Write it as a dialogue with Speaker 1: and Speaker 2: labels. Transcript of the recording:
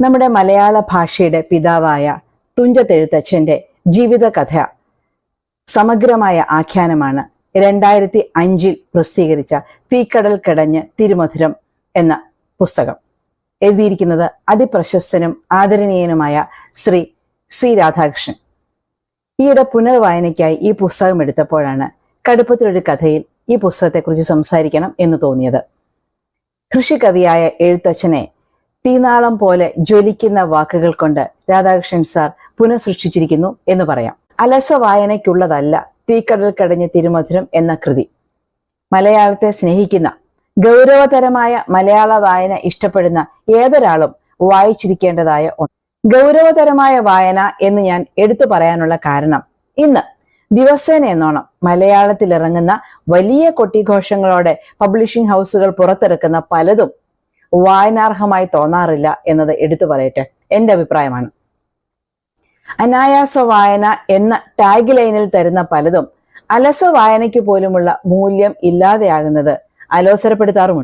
Speaker 1: നമ്മുടെ മലയാള ഭാഷയുടെ പിതാവായ തുഞ്ചത്തെഴുത്തച്ഛന്റെ ജീവിതകഥ. സമഗ്രമായ ആഖ്യാനമാണ് രണ്ടായിരത്തി അഞ്ചിൽ പ്രസിദ്ധീകരിച്ച തീക്കടൽ കടഞ്ഞ് തിരുമധുരം എന്ന പുസ്തകം. എഴുതിയിരിക്കുന്നത് അതിപ്രശസ്തനും ആദരണീയനുമായ ശ്രീ സി രാധാകൃഷ്ണൻ. ഈയിടെ പുനർവായനയ്ക്കായി ഈ പുസ്തകം എടുത്തപ്പോഴാണ് കടുപ്പത്തിലൊരു കഥയിൽ ഈ പുസ്തകത്തെക്കുറിച്ച് സംസാരിക്കണം എന്ന് തോന്നിയത്. കൃഷികവിയായ എഴുത്തച്ഛനെ തീനാളം പോലെ ജ്വലിക്കുന്ന വാക്കുകൾ കൊണ്ട് രാധാകൃഷ്ണൻ സാർ പുനഃസൃഷ്ടിച്ചിരിക്കുന്നു എന്ന് പറയാം. അലസ വായനയ്ക്കുള്ളതല്ല തീക്കടൽ കടഞ്ഞ തിരുമധുരം എന്ന കൃതി. മലയാളത്തെ സ്നേഹിക്കുന്ന ഗൗരവതരമായ മലയാള വായന ഇഷ്ടപ്പെടുന്ന ഏതൊരാളും വായിച്ചിരിക്കേണ്ടതായ ഒന്ന്. ഗൗരവതരമായ വായന എന്ന് ഞാൻ എടുത്തു പറയാനുള്ള കാരണം ഇന്ന് ദിവസേന എന്നോണം മലയാളത്തിൽ ഇറങ്ങുന്ന വലിയ കൊട്ടിഘോഷങ്ങളോടെ പബ്ലിഷിംഗ് ഹൗസുകൾ പുറത്തിറക്കുന്ന പലതും വായനാർഹമായി തോന്നാറില്ല എന്നത് എടുത്തു പറയട്ടെ. എന്റെ അഭിപ്രായമാണ്. അനായാസ വായന എന്ന ടാഗ് ലൈനിൽ തരുന്ന പലതും അലസ വായനയ്ക്ക് പോലുമുള്ള മൂല്യം ഇല്ലാതെയാകുന്നത് അലോസരപ്പെടുത്താറുമുണ്ട്.